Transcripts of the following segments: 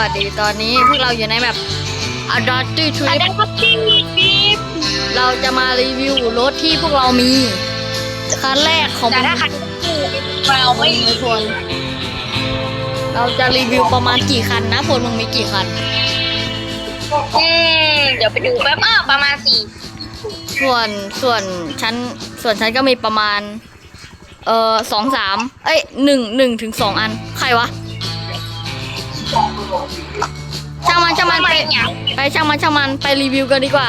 วัสดีตอนนี้พวกเราอยู่ในแบบ Adulty อา Trip จารย์ครับที่บีบเราจะมารีวิวรถที่พวกเรามี คันแรกของแต่ถ้าคันเราไม่ไม่มีคน เราจะรีวิวประมาณกี่คันนะพลมึงมีกี่คัน อืมเดี๋ยวไปดูแป๊บอ้าวประมาณสี่ส่วนส่วนฉันส่วนฉันก็มีประมาณ เอ่อสองสามเอ้ยหนึ่งหนึ่งถึงสองอัน ใครวะ ช่างมันช่างมันทำไมไปเนี่ยไปช่างมันช่างมันไปรีวิวกันดีกว่า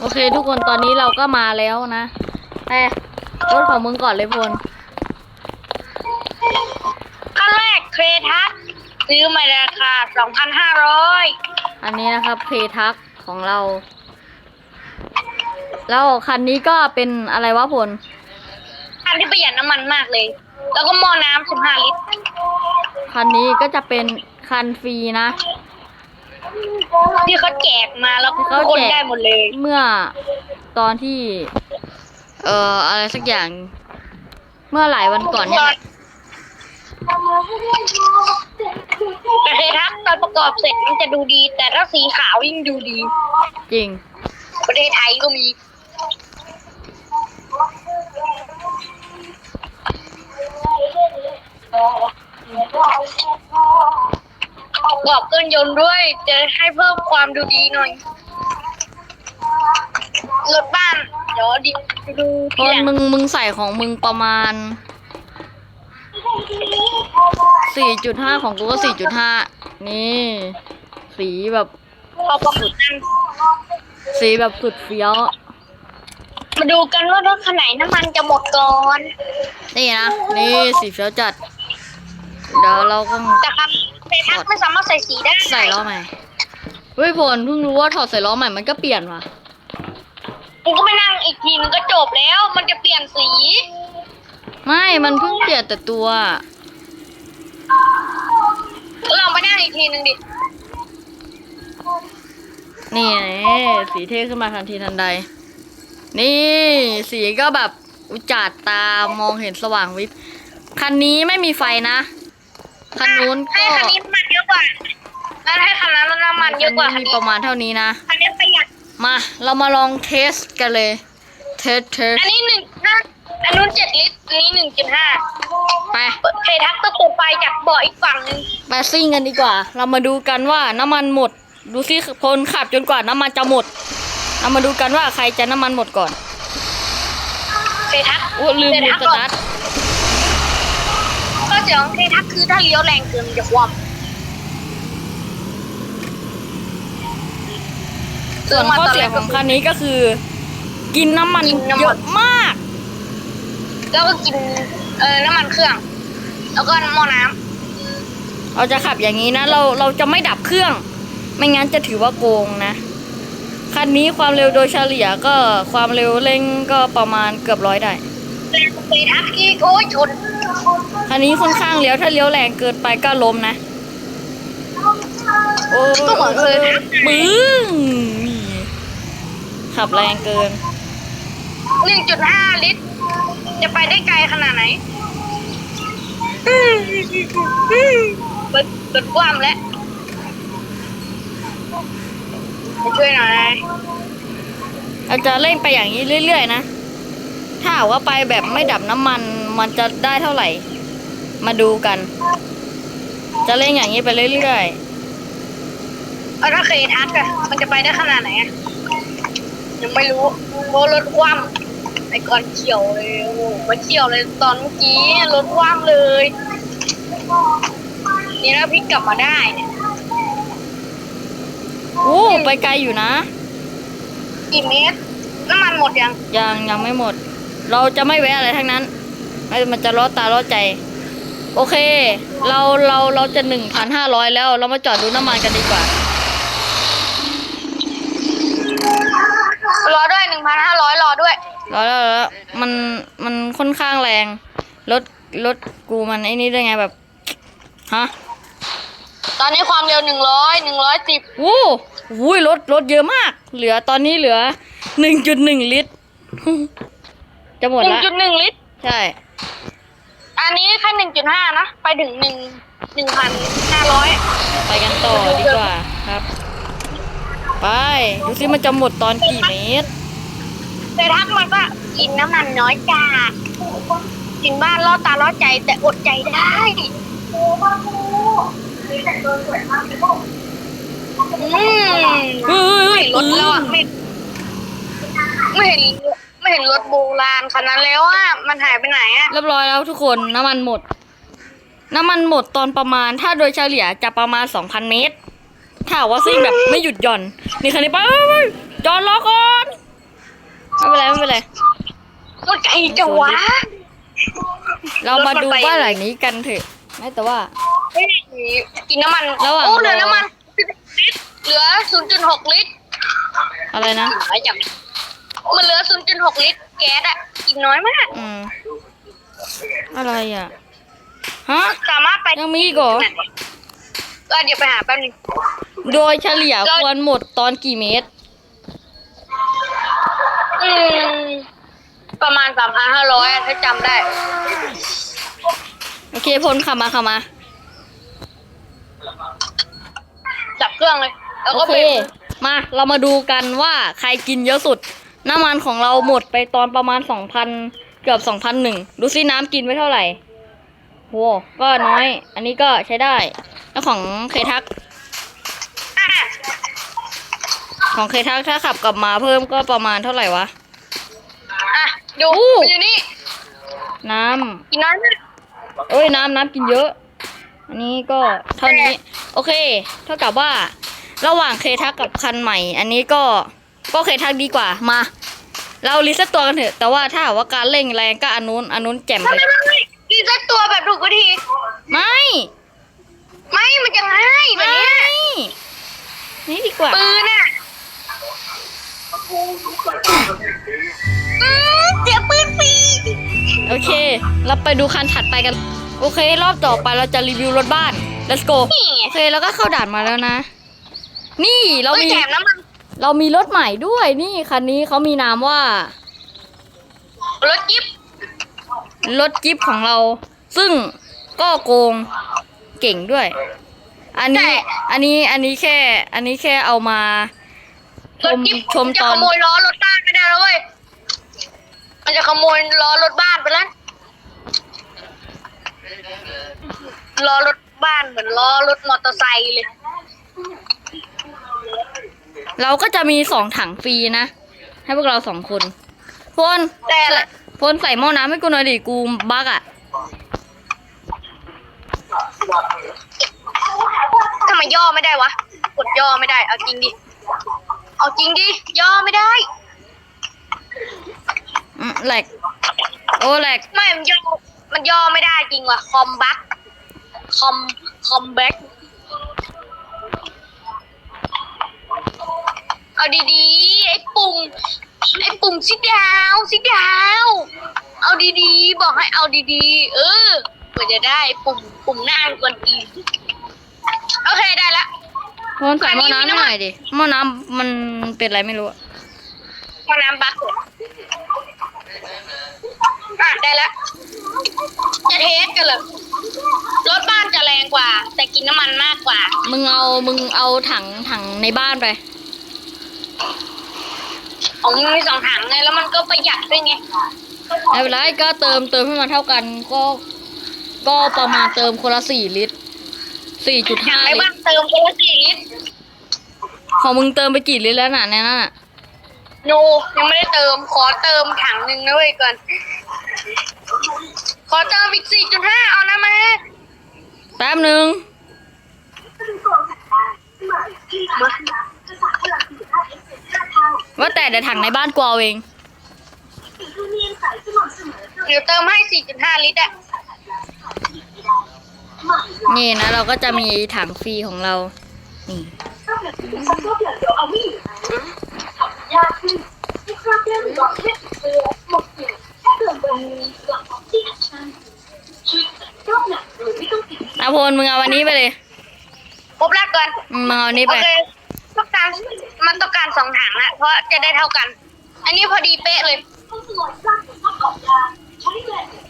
โอเค ทุกคนตอนนี้เราก็มาแล้วนะแต่รถของมึงก่อนเลยพลขั้นแรกเครทัสซื้อมาราคาสองพันห้าร้อยอันนี้นะครับเพทักของเรา แล้วคันนี้ก็เป็นอะไรวะพลคันที่ประหยัดน้ำมันมากเลย แล้วก็หม้อน้ำสิบห้าลิตร คันนี้ก็จะเป็น คันฟรีนะ ที่เขาแจกมาแล้วที่เขาคนแจก ได้หมดเลย เมื่อตอนที่ เอ่ออะไรสักอย่าง เมื่อหลายวันก่อนเนี่ยแหละแต่เครทัสตอนประกอบเสร็จมันจะดูดี แต่ถ้าสีขาวยิ่งดูดี จริง ประเทศไทยก็มี ประกอบเครื่องยนต์ด้วย จะให้เพิ่มความดูดีหน่อยรถบ้าน เดี๋ยวดิดูพทีลหลังมึงมึงใส่ของมึงประมาณ 4.5 ของกูก็ 4.5 นี่ สีแบบพอประมาณสีแบบสุดเฟี้ยว มาดูกันว่ารถคันไหนน้ำมันจะหมดก่อนนี่นะ นี่สีเฟี้ยวจัด เดี๋ยวเราก็แต่ครับ เซทักไม่สามารถใส่สีได้ใส่ล้อใหม่เฮ้ยพลเพิ่งรู้ว่าถอดใส่ล้อใหม่มันก็เปลี่ยนว่ะกูก็ไปนั่งอีกทีนึงก็จบแล้ว มันจะเปลี่ยนสี ไม่มันเพิ่งเปลี่ยนแต่ตัวลองไปนั่งอีกทีนึงดินี่สีเท่ขึ้นมาทันทีทันใด นี่สีก็แบบอุจจาดตามองเห็นสว่างวิบคันนี้ไม่มีไฟนะ คันนู้นให้ก็คันนี้น้ำมันเยอะกว่าแล้วให้คันนั้นน้ำมันเยอะกว่าคัคันนนี้นี้ประมาณเท่านี้นะ คันนี้ประหยัด มา เรามาลองเทสกันเลย เทสเทสอันนี้หนึ่งห้าอันนู้นเจ็ดลิตร อันนี้หนึ่งจุดห้าไปเคทักตะกุไปจากเบาะอีกฝั่งหนึงไปซิ่งกันดีกว่า เรามาดูกันว่าน้ำมันหมด ดูซิคนขับจนกว่าน้ำมันจะหมด เรามาดูกันว่าใครจะน้ำมันหมดก่อนเคทักอู้ลืมลืมสตาร์ทก็ เสียของเคทักคือถ้าเลี้ยวแรงเกินมันจะคว่ำส่วนข้อเสียของคันนี้ก็คือ กินน้ำมันเยอะมาก แล้วก็กินเออน้ำมันเครื่อง แล้วก็หม้อน้ำเราจะขับอย่างนี้นะ เราเราจะไม่ดับเครื่อง ไม่งั้นจะถือว่าโกงนะคันนี้ความเร็วโดยเฉลี่ยก็ความเร็วเร่งก็ประมาณเกือบร้อยได้ เคทักอีกโอ้ยชนคันนี้ค่อนข้างเลี้ยวถ้าเลี้ยวแรงเกินไปก็ล้มนะ โอ้ก็เหมือนเคยทักปึ้งนี่ขับแรงเกิน หนึ่งจุดห้าลิตร จะไปได้ไกลขนาดไหนเปิดเปิดกว้ามแล้วมาช่วยหน่อยเราจะเร่งไปอย่างนี้เรื่อยๆนะ ถ้าหากว่าไปแบบไม่ดับน้ำมันมันจะได้เท่าไหร่ มาดูกัน จะเร่งอย่างนี้ไปเรื่อยเอาถ้าเคยทักอะมันจะไปได้ขนาดไหนอะยังไม่รู้เพราะรถคว่ำไอ้ก่อนเฉียวเลยโอ้โหมาเฉียวเลยตอนเมื่อกี้รถคว่ำเลย นี่นะพี่กลับมาได้เนี่ยๆโอ้ไปไกลอยู่นะ กี่เมตรน้ำมันหมดยัง ยังยังไม่หมด เราจะไม่แวะอะไรทั้งนั้นไม่มันจะล้อตาล้อใจ โอเค เราเราเราจะหนึ่งพันห้าร้อยแล้ว เรามาจอดดูน้ำมันกันดีกว่ารอด้วยหนึ่งพันห้าร้อยรอด้วยรอแล้วรอแล้วมันมันค่อนข้างแรงรถรถกูมันไอ้นี่ได้ไงแบบฮะตอนนี้ความเร็วหนึ่งร้อยหนึ่งร้อยสิบวู้วุ้ยรถรถเยอะมาก เหลือตอนนี้เหลือหนึ่งจุดหนึ่งลิตร จะหมดหนึ่งละ จุดหนึ่งลิตร ใช่ อันนี้แค่หนึ่งจุดห้านะ ไปถึงหนึ่งหนึ่งพันห้าร้อยไปกันต่อดีกว่าครับ ไป ดูซิมันจะหมดตอนกี่เมตร แต่ทักมันก็กินน้ำมันน้อยจัดกินบ้านล่อตาล่อใจแต่อดใจได้อืมเฮ้ยไม่เห็นรถแล้วอะไม่ไม่เห็น ไม่เห็นรถโบราณคันนั้นแล้วอะมันหายไปไหนอะเรียบร้อยแล้วทุกคนน้ำมันหมด น้ำมันหมดตอนประมาณถ้าโดยเฉลี่ยจะประมาณ 2,000 เมตร ถ้าหากว่าซิ่งแบบไม่หยุดหย่อน นี่คันนี้ไปไปไปจอดรอก่อนไม่เป็นไรไม่เป็นไรมันไกลจังวะเรามาดูบ้านหลังนี้กันเถอะไม่แต่ว่า เฮ้ยกินน้ำมันระหว่าง โอ้เหลือรอน้ำมันลิตรเหลือ 0.6 ลิตรอะไรนะกินน้อยจัง มันเหลือ0.6ลิตรแก๊สอะกินน้อยมาก อืมอะไรอะ ฮะ สามารถไปยังมีอีกเหรอ ก็เดี๋ยวไปหาแป๊บนึงโดยเฉลี่ยควรหมดตอนกี่เมตร อืม ประมาณ3,500อะถ้าจำได้ โอเคพลขับมาขับมาจับเครื่องเลย แล้วโอก็เค ไป มาเรามาดูกันว่าใครกินเยอะสุด น้ำมันของเราหมดไปตอนประมาณสองพันเกือบสองพันหนึ่งดูซิน้ำกินไปเท่าไหร่โหก็น้อย อันนี้ก็ใช้ได้ แล้วของเคทักอะของเคทักถ้าขับกลับมาเพิ่มก็ประมาณเท่าไหร่วะ อะดูอู้ มันอยู่นี่น้ำกินน้อยมากเอ้ยน้ำน้ำกินเยอะ อันนี้ก็เท่านี้ โอเค เท่ากับว่า ระหว่างเคทักกับคันใหม่ อันนี้ก็ ก็เคทักดีกว่ามา เราลิสต์ตัวกันเถอะ แต่ว่าถ้าหากว่าการเร่งแรงก็อันนู้นอันนู้นแจ่มไม่เลยไม่ไม่ดีเซ็ตตัวแบบถูกวิธีไม่ไม่มันจะง่ายแบบไม่เนี้ยนี่ดีกว่า ปืนอะอืมเสียปืนฟรีโอเค เราไปดูคันถัดไปกัน โอเค รอบต่อไปเราจะรีวิวรถบ้าน let's go นี่ไงโอเค แล้วก็เข้าด่านมาแล้วนะ นี่เราเอ้ยมี แถมน้ำมัน เรามีรถใหม่ด้วยนี่คันนี้เขามีนามว่า รถจิ๊บรถจิ๊บของเรา ซึ่งก็โกงเก่งด้วย อันนี้อันนี้อันนี้แค่ อันนี้แค่เอามา ชรถมจิ๊บชมจะตอขน โมยล้อรถบ้านไม่ได้แล้วเว้ยมันจะขโมยล้อรถบ้านไปแล้วล้อรถบ้านเหมือนล้อรถมอเตอร์ไซค์เลย เราก็จะมีสองถังฟรีนะ ให้พวกเราสองคนพลแต่ละ พลใส่หม้อน้ำให้กูหน่อยดิกูบักอะทำไมย่อไม่ได้วะ กดย่อไม่ได้ เอาจริงดิ เอาจริงดิ ย่อไม่ได้อืมแหลกโอ้แหลกไม่มันย่อมันย่อไม่ได้จริงว่ะ คอมบัคคอม คอมแบ็ก เอาดีๆ ไอ้ปุ่ม ไอ้ปุ่มซิดาวซิดาว เอาดีๆ บอกให้เอาดีๆ เออเพื่อจะได้ปุ่มปุ่มหน้ากวนตีนโอเคได้ละพลใส่หม้อน้ำให้หน่อยดิหม้อน้ำมันเป็นอะไรไม่รู้อะพอน้ำบักเลยอะได้แล้ว จะเทสกันเลยรถบ้านจะแรงกว่า แต่กินน้ำมันมากกว่า มึงเอามึงเอาถังถังในบ้านไป ของมึงมีสองถังไงแล้วมันก็ประหยัดด้วยไงไม่เป็นไรก็เติมเติมให้มันเท่ากันก็ ก็ประมาณเติมคนละสี่ลิตรสี่จุดถัห้างในลิบ้าตนรเติมคนละสี่ลิตรของมึงเติมไปกี่ลิตรแล้วน่ะในนั้นอะโนยังไม่ได้เติมขอเติมถังหนึ่งนะเว้ยก่อน ขอเติมอีกสี่จุดห้าเอานะมาแป๊บหนึ่ง ว่าแต่เดี๋ยวถังในบ้านกูเอาเองเดี๋ยวเติมให้สี่จุดห้าลิตรอะนี่นะ เราก็จะมีถังฟรีของเรา นี่อาพลมึงเอาวันนี้ไปเลยครบแล้วก่อนมึงเอาอันนี้โอไปเค ต้องการมันต้องการสองถังอะเพราะจะได้เท่ากัน อันนี้พอดีเป๊ะเลย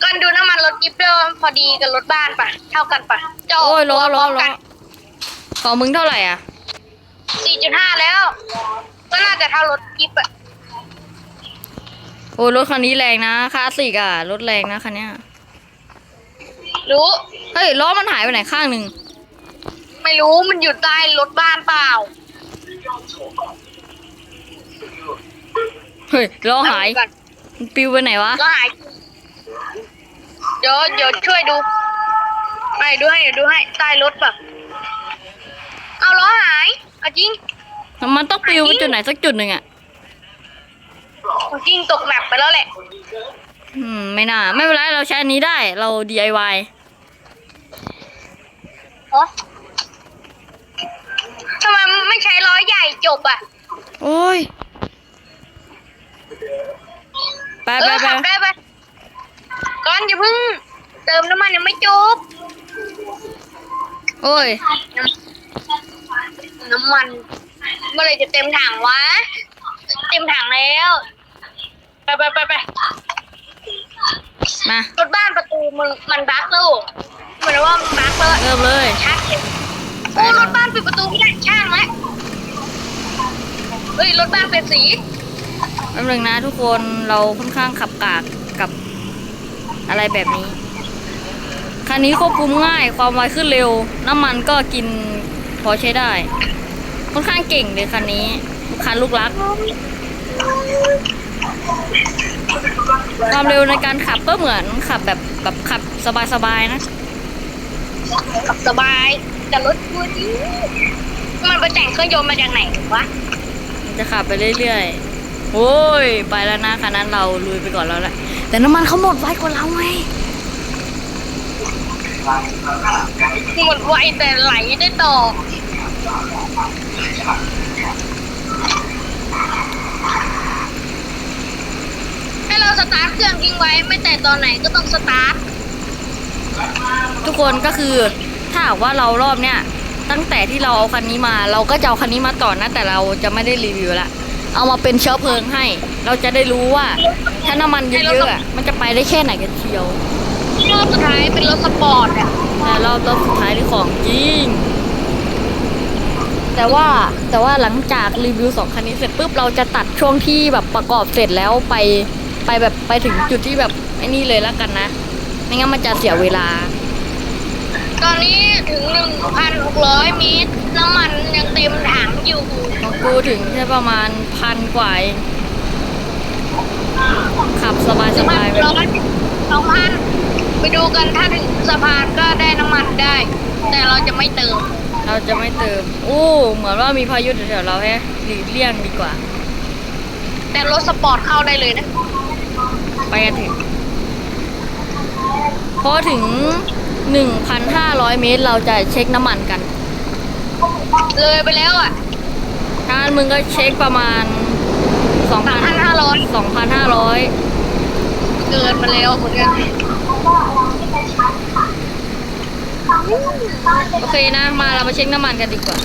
ก็อนดูน้ำมันรถจิ๊บด้วยว่าพอดีกับรถบ้านปะเท่ากันปะจะโอ้ยล้อล้อกัล้อของมึงเท่าไหร่อะสี่จุดห้าแล้ว ก็น่าจะเท่ารถจิ๊บอะโอ้ยรถคันนี้แรงนะคลาสสิกอะรถแรงนะคันเนี้ยรู้เฮ้ยล้อมันหายไปไหนข้างหนึ่งไม่รู้มันอยู่ใต้รถบ้านเปล่า เฮ้ยล้อหายเอดูก่อนมันปิวไปไหนวะล้อหาย เดี๋ยวเดี๋ยวช่วยดูไปดูให้เดี๋ยวดูให้ใต้รถปะเอาล้อหายเอาจริงมันต้องปิวไปจุดไหนสักจุดหนึ่งอะเอาจริงตกแมปไปแล้วแหละ อืม ไม่น่า ไม่เป็นไร เราใช้อันนี้ได้ เรา DIY อ๋อ จบอะโอ้ย ไปเอไปอไปขับได้ปะก่อนอย่าเพิ่ง เติมน้ำมันยังไม่จบ โอ้ย น้ำมันเมื่อไหรจะเต็มถังวะ เต็มถังแล้ว ไปไปไปไปมารถบ้านประตูมันมันบั๊กแล้วเหมือนว่ามันบั๊กแล้วเริ่มเลยชักเก็บโอ้รถบ้านปิดประตูไม่ได้ช่างไหม เฮ้ยรถบ้านเป็นสีแป๊บนึงนะทุกคนเราค่อนข้างขับกากกับอะไรแบบนี้ คันนี้ควบคุมง่ายความไวขึ้นเร็ว น้ำมันก็กินพอใช้ได้ ค่อนข้างเก่งเลยคันนี้ลูกคันลูกรัก ความเร็วในการขับก็เหมือนขับแบบแบบขับสบายๆนะ ขับสบายแต่รถกูนี้มันไปแต่งเครื่องยนต์มาจากไหนวะมัน จะขับไปเรื่อยๆโอ้ย ไปแล้วนะคันนั้นเราลุยไปก่อนแล้วแหละแต่น้ำมันเขาหมดไวกว่าเราไงหมดไวแต่ไหลได้ต่อให้เราสตาร์ทเครื่องทิ้งไว้ไม่แต่ตอนไหนก็ต้องสตาร์ททุกคนก็คือถ้าหากว่าเรารอบเนี้ย ตั้งแต่ที่เราเอาคันนี้มา เราก็จะเอาคันนี้มาต่อนะแต่เราจะไม่ได้รีวิวละเอามาเป็นเชื้อเพลิงให้ เราจะได้รู้ว่า ถ้าน้ำมันเยอะๆอะมันจะไปได้แค่ไหนกันเชียวรอบสุดท้ายเป็นรถสปอร์ตอะแต่รอบรอบสุดท้ายที่ของจริง แต่ว่าแต่ว่าหลังจากรีวิวสองคันนี้เสร็จปุ๊บเราจะตัดช่วงที่แบบประกอบเสร็จแล้วไปไปแบบไปถึงจุดที่แบบไอ้นี่เลยแล้วกันนะ ไม่งั้นมันจะเสียเวลา ตอนนี้ถึง 1,600เมตรน้ำมันยังเต็มถังอยู่ของกูถึงแค่ประมาณพันกว่าเองขับสบายสสะพาบานยไปร้อยสองพันไปดูกันถ้าถึงสะพานก็ได้น้ำมันได้ แต่เราจะไม่เติม เราจะไม่เติมอู้เหมือนว่ามีพายุแถวๆเราแฮะหลีกเลี่ยงดีกว่า แต่รถสปอร์ตเข้าได้เลยนะ ไปกันถึงพอถึง 1,500 เมตรเราจะเช็คน้ำมันกัน เลยไปแล้วอะถ้างั้นมึงก็เช็คประมาณ2,000 3,500 2,500เกินมาแล้วเหมือนกันโอเคนะ มาเรามาเช็คน้ำมันกันดีกว่า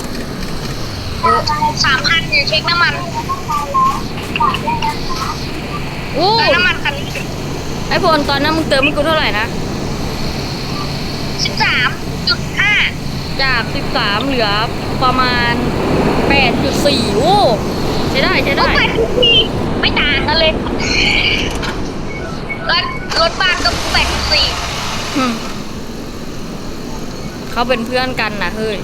สามพันอยู่เช็คน้ำมันอู้แต่น้ำมันคันไอพลตอนนั้นมึงเติมให้กูเท่าไหร่นะ สิบสามจุดห้าจาก 13 เหลือประมาณ 8.4 โอ้ใช้ได้ใช้รได้ถไปทุกทีไม่ต่างกันเลยรถรถบ้านก็แปดสี่อืมเขาเป็นเพื่อนกันนะเฮ้ย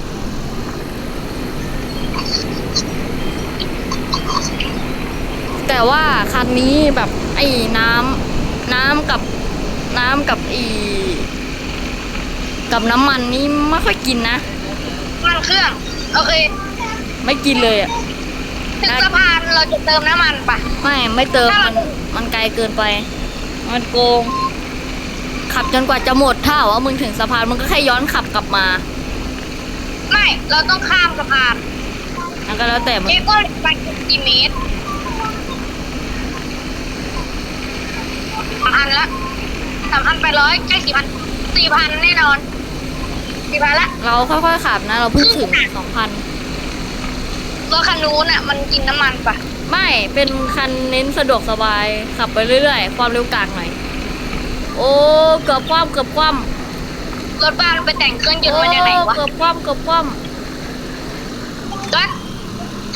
แต่ว่าคันนี้แบบไอ้น้ำน้ำกับน้ำกับอี กับน้ำมันนี่ไม่ค่อยกินนะมันเครื่องโอเคไม่กินเลยอะถึงสะพานเราจะเติมน้ำมันปะไม่ไม่เติมมันมันไกลเกินไป มันโกง ขับจนกว่าจะหมดถ้าว่ามึงถึงสะพานมึงก็แค่ย้อนขับกลับมา ไม่เราต้องข้ามสะพานนั่นก็แล้วแต่มึงเจ๊ก็ไปกี่เมตรสามพันละสามพันไปร้อยใกล้สี่พันสี่พันแน่นอน สี่พันละเราค่อยๆขับนะ เราเพิ่งถึงสองพันรถคันนู้นอะ มันกินน้ำมันปะไม่เป็นคันเน้นสะดวกสบายขับไปเรื่อยๆ ความเร็วกลางหน่อย โอ้เกือบคว่ำเกือบคว่รถบ้านไปแต่งเครื่องำยนต์มาจากไหนวะเกือบคว่ำเกือบคว่ก็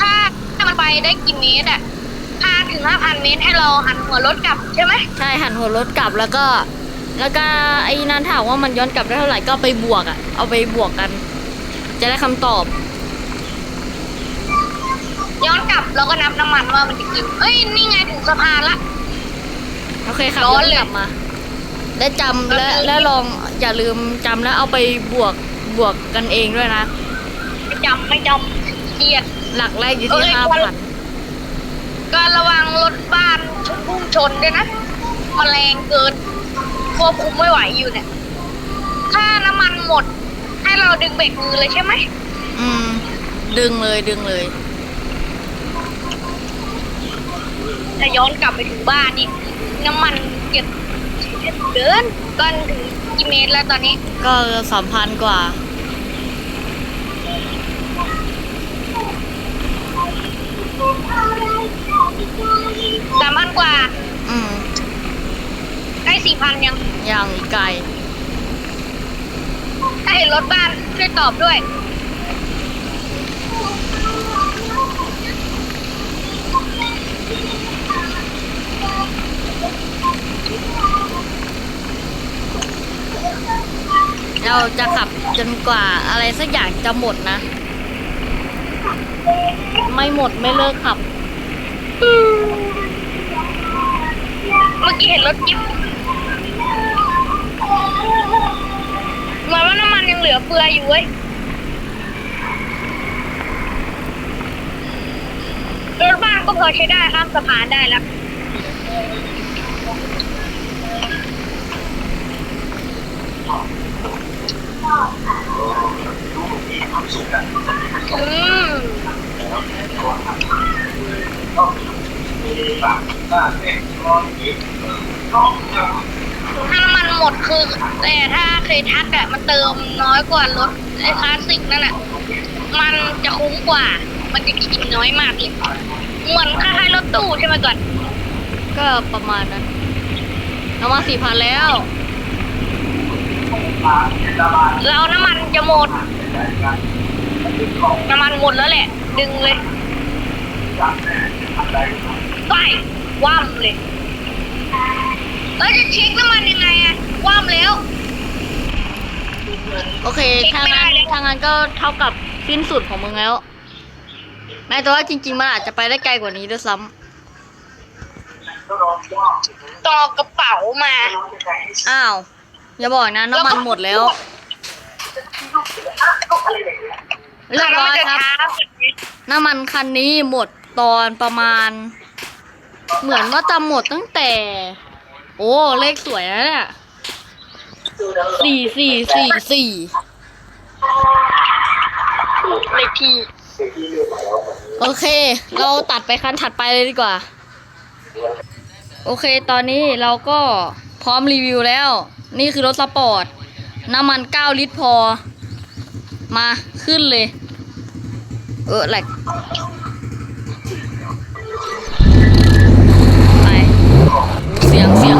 ถ้าถ้ามันไปได้กี่เมตรอะห้าถึงห้าพันเมตรให้เราหันหัวรถกลับใช่ไหมำใช่หันหัวรถกลับแล้วก็ แล้วก็ไอ้นันถามว่ามันย้อนกลับได้เท่าไหร่ก็ไปบวกอะเอาไปบวกกัน จะได้คำตอบ ย้อนกลับเราก็นับน้ำมันว่ามันจะกี่เอ้ยนี่ไงถึงสะพานละ โอเคครับร้อนย้เลยกลับมา และจำและก็คือและลองอย่าลืมจำแล้วเอาไปบวกบวกกันเองด้วยนะ ไม่จำไม่จำเกลียด หลักแรกอยู่เอ้ที่ยห้าวัน พันก็ระวังรถบ้านพุ่งชนด้วยนะมันแรงเกิน ควบคุมไม่ไหวอยู่เนี่ย ถ้าน้ำมันหมด ให้เราดึงเบรกมือเลยใช่ไหม อืม ดึงเลยดึงเลยถ้าย้อนกลับไปถึงบ้านนี่ น้ำมันเก็บเดินก็ถึงกี่เมตรแล้วตอนนี้ ก็สามพันกว่า สามพันกว่า อืมใก ล้สี่พันยังอย่างอีกไกลถ้าเห็นรถบ้านช่วยตอบด้วย เราจะขับจนกว่าอะไรสักอย่างจะหมดนะ ไม่หมดไม่เลิกขับ เมื่อกี้เห็นรถจิ๊บ เหมือนว่าน้ำมันยังเหลือเฟืออยู่เว้ยรถบ้านก็พอใช้ได้ข้ามสะพานได้แล้วอืมถ้าน้ำมัน หมดคือ แต่ถ้าเคยทักอะมันเติมน้อยกว่ารถไอ้คลาสสิกนั่นแหละมันจะคุ้มกว่า มันจะกินน้อยมากเลยเหมือนคล้ายๆรถตู้ใช่ไหมก่อนก็ประมาณนั้นเรามาสี่พันแล้วแล้วน้ำมันจะหมด น้ำมันหมดแล้วแหละ ดึงเลยไปว่ำเลยแล้วจะเช็คน้ำมันยังไงอะ ว่ำแล้ว โอเค ถ้างั้นถ้างั้นก็เท่ากับสิ้นสุดของมึงแล้วแม้แต่ว่าจริง ๆ มันอาจจะไปได้ไกลกว่านี้ด้วยซ้ต่อกระเป๋ามา อ้าว อย่าบอกนะน้ำมันหมดแล้วเรียบร้อยครับ น้ำมันคันนี้หมดตอนประมาณ เหมือนว่าจะหมดตั้งแต่ โอ้ เลขสวยนะเนี่ย สี่สี่สี่สี่เลขที่โอเค เราตัดไปคันถัดไปเลยดีกว่า โอเค ตอนนี้เราก็พร้อมรีวิวแล้ว นี่คือรถสปอร์ต น้ำมัน 9 ลิตรพอ มาขึ้นเลย เออแหลกไป เสียงเสียง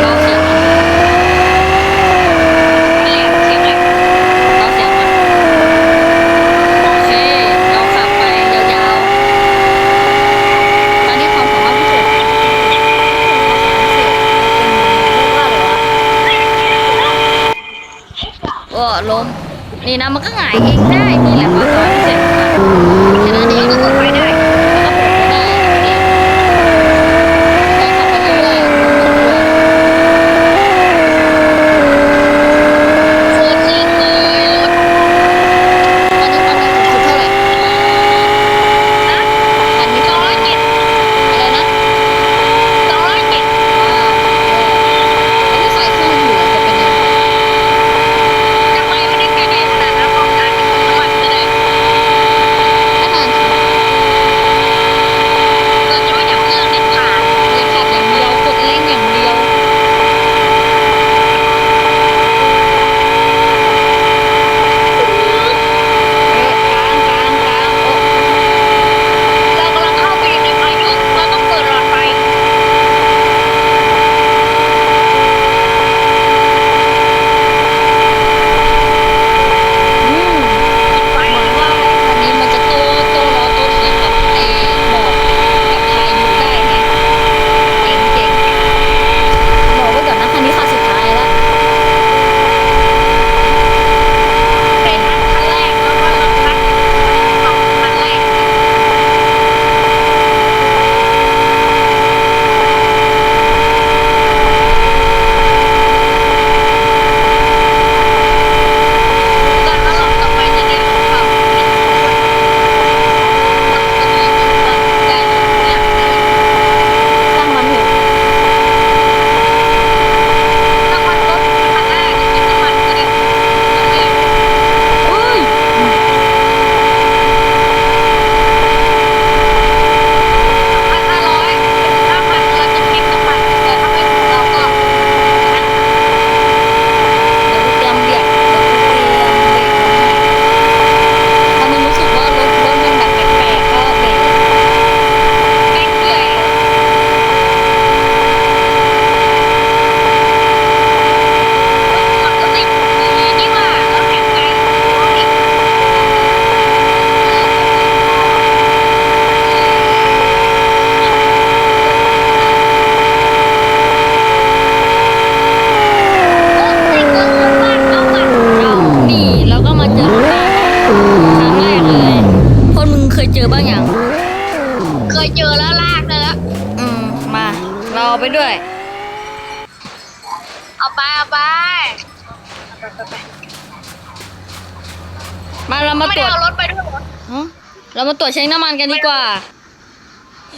เบาเสียงก่อน เรียกเสียงอะไร เบาเสียงก่อนโอเค เราขับไปยาวๆ ตอนนี้ความสามารถพิเศษความสามารถพิเศษเป็นเรียกว่าอะไรวะ โอ้ล้มนี่นะมันก็หงายเองได้นี่แหละความสามารถพิเศษของมันแค่นั้นเองก็ไปได้ เคยเจอแล้วลากเลยแล้วอืมมา เราเอาไปด้วยเอาไปเอาไปมาเรามาไม่ตรได้วจเอารถไปด้วยเหรอฮะเรามาตรวจเช็คน้ำมันกันดีกว่า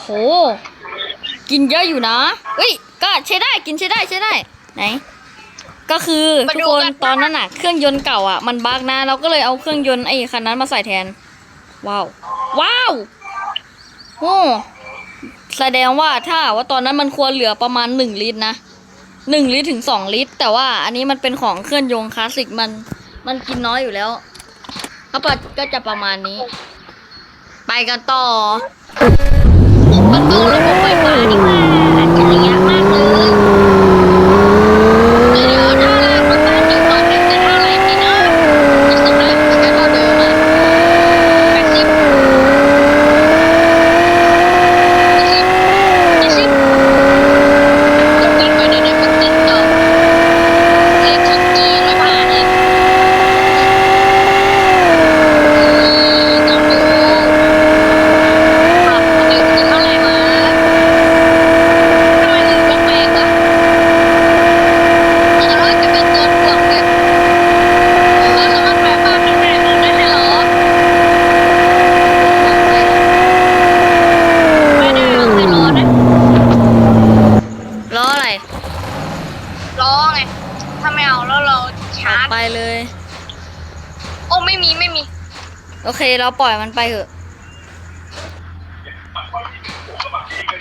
โห กินเยอะอยู่นะเอ้ย ก็ใช้ได้กินใช้ได้ใช้ได้ ไหน ก็คือทุกคนตอนนั้นน่ะ เครื่องยนต์เก่าอะมันบั๊กนะ เราก็เลยเอาเครื่องยนต์ไอ้คันนั้นมาใส่แทน ว้าว ว้าว โอ้แสดงว่าถ้าว่าตอนนั้นมันควรเหลือประมาณหนึ่งลิตรนะหนึ่งลิตรถึงสองลิตร แต่ว่าอันนี้มันเป็นของเคลื่อนยนต์คลาสสิกมัน มันกินน้อยอยู่แล้วก็ปก็จะประมาณนี้ ไปกันต่อมันก็ระบบไฟฟ้านี่มาอัจฉริยะมากเลยเดี๋ยวถ้าลากรถบ้านอยู่ตอนนี้จะเท่าไหร่พี่เนาะจะสุดแล้ว แค่เท่าเดิมอะ แปดสิบเจ็ดสิบรถวิ่งไปในในฟุตติดต่อเลขที่จีนไม่ผ่านเลยต้องดูปรับมันอยู่ที่เท่าไหร่มาทำไมถึงแปลกๆวะฉันว่าจะเป็นตัวถ่วงเนี่ยเราสามารถแปลภาพเป็นแบบนี้ได้เหรอ ไม่ได้เอาแค่ล้อนะ ล้ออะไร ล้อไง ถ้าไม่เอาแล้วเราชาร์จ ไปเลย โอ้ไม่มีไม่มี โอ เคเราปล่อยมันไปเถอะ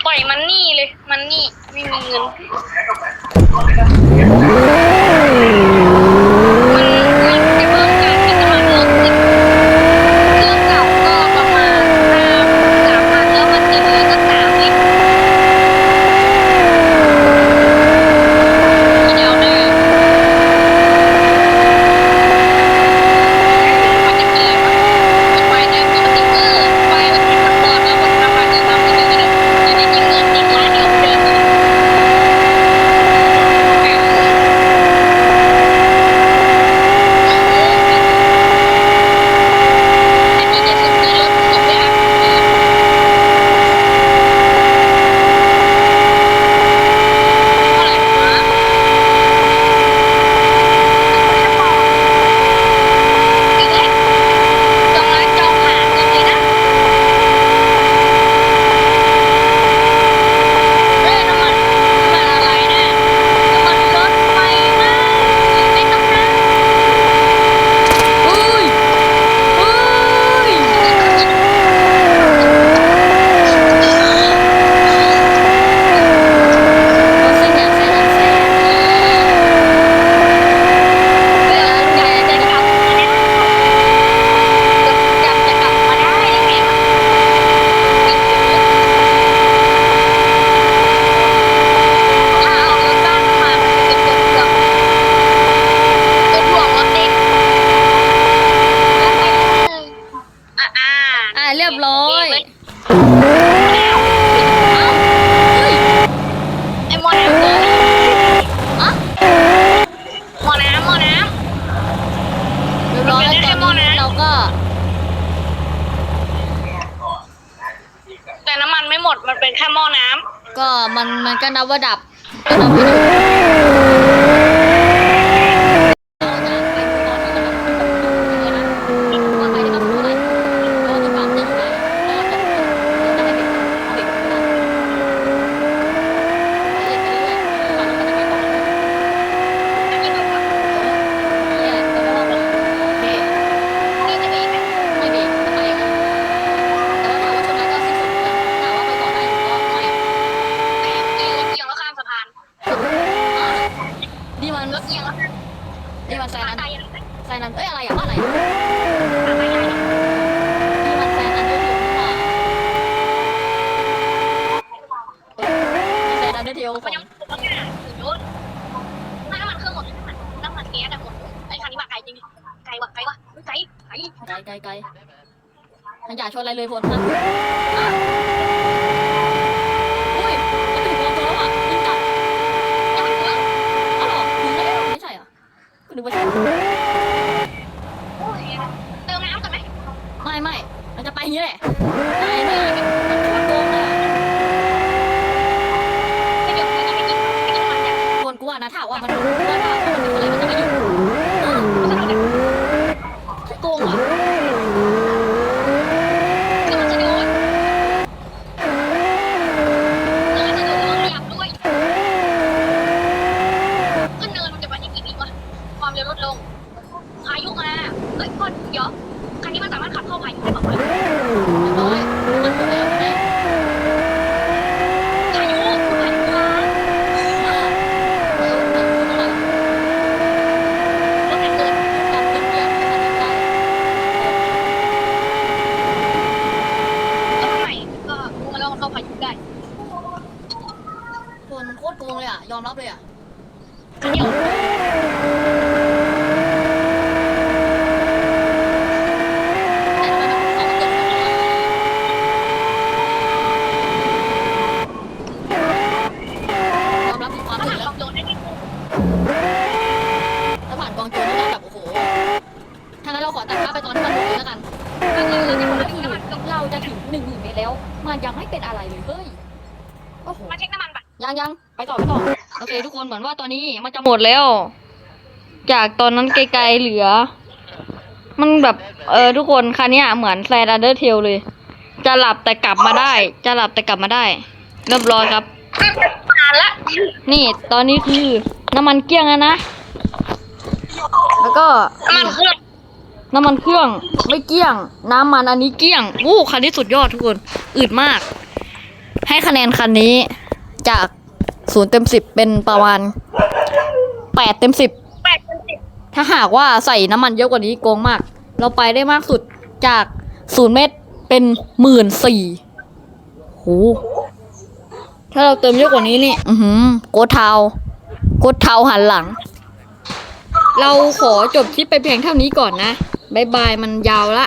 ปล่อยมันนี่เลย มันนี่ไม่มีเงินมันจะเพิ่มการกินน้ำมันรถสิเครื่องเก่าก็ประมาณห้าสามพันแล้วมันติดเลยก็สามลิตรที่เดียวได้มันจะเป็นอะไรวะจะไปในตัวสติ๊กเกอร์ไปมันเป็นสปอร์ตแล้วมันทำมาจะทำไปเรื่อยๆจะได้จริงเงินติดร้านเดียวเดิมเลยอันนี้จะส่งในรถส่งไปอัพเท่าไหร่วะอีกแล้วจองร้านจองผ่านจังเลยนะ เอ้ยน้ำมันน้ำมันอะไรนะน้ำมันรถไฟไหมไม่ต้องนะ อุ้ยอุ้ยเราเส้นอย่างเส้นอย่างเส้น เวลาอยากจะกลับมาเนี่ยอยากจะกลับมาได้ยังไงวะถ้าเอารถบ้านมามันจะเป็นตัวเลือกตัวถ่วงรถเด็กแล้วไปเลยอะอ่า อะเรียบร้อย ไอ้หมอน้ำเลย อะ หมอน้ำหมอน้ เรียบร้อยแล้วตอนนี้เรา ก็ำแต่น้ำมันไม่หมดมันเป็นแค่หม้อน้ก็มันมันก็นับว่าดับก็นับว่าดับไม่ดีจะไปยังไงแต่ว่าถามว่าชนไหมก็สิ้นสุดแล้วถามว่าไปต่อได้หรือก็ไม่ำแต่เกี่ยวรถเกี่ยวแล้วข้ามสะพาน นี่มัน รถเกี่ยวแล้วข้าม นี่มันแซน ขา นั้น ตายยังไง แซนนั้นเอ้ยอะไรอะว่าอะไร ขาตายยังไง นี่มันแซนนั้นด้วยอยู่นี่ หว่าแซนนั้นด้วยเทียวขมันองยังมันยังถึงรถถ้าน้ำมันเครื่องหมดน้ำมันน้ำมันแก๊สอะหมดไอ้คันนี้มาไกลจริงไกลว่ะไกลว่ะไกลไกลไกลไกลไกลมันอย่าชนอะไรเลยพลนะอุ้ยจะถึงกองตัวแล้วอะยิงจับยังไม่ถึงอ๋อเหรอถึงแล้วไม่ใช่เหรอคุณนึกว่าใช่โอ้ยเติมน้ำก่อนไหมไม่ไม่มันจะไปอย่างนี้แหละไปไม่มันโกงเลย นะถาว่ามันรู้ว่านองมันอะไมันจะไม่ยุ่มันจะแบบขี้โกงเหรอเดี๋มันจะโดนเมันจะโดนเหยีบด้วยก็เนินจะไปอีกกี่วิวะความเร็วลดลงพายุมาเฮ้ยก้นเยอะยวคันนี้มันสามารถขับเข้าพายุได้ไหม นว่าตอนนี้มันจะหมดแล้ว จากตอนนั้นไกลๆเหลือ มันแบบเออทุกคนคันนี้ยเหมือนแซนอันเดอร์เทลเลย จะหลับแต่กลับมาได้ จะหลับแต่กลับมาได้ เรียบร้อยครับก็เป็นนานละนี่ตอนนี้คือน้ำมันเกลี้ยงแล้วนะ แล้วก็น้ำมันเครื่องน้ำมันเครื่องไม่เกลี้ยง น้ำมันอันนี้เกลี้ยงวู้คันนี้สุดยอดทุกคน อืดมาก ให้คะแนนคันนี้จาก ศูนย์เต็มสิบเป็นประมาณแปดเต็มสิบแปดเป็นสิบถ้าหากว่าใส่น้ำมันเยอะกว่านี้โกงมาก เราไปได้มากสุดจากศูนย์เมตรเป็นหมื่นสี่โหถ้าเราเติมเยอะกว่านี้นี่ อือหือโกดเทาโกดเทาหันหลัง เราขอจบคลิปไปเพียงเท่านี้ก่อนนะบายบายมันยาวละ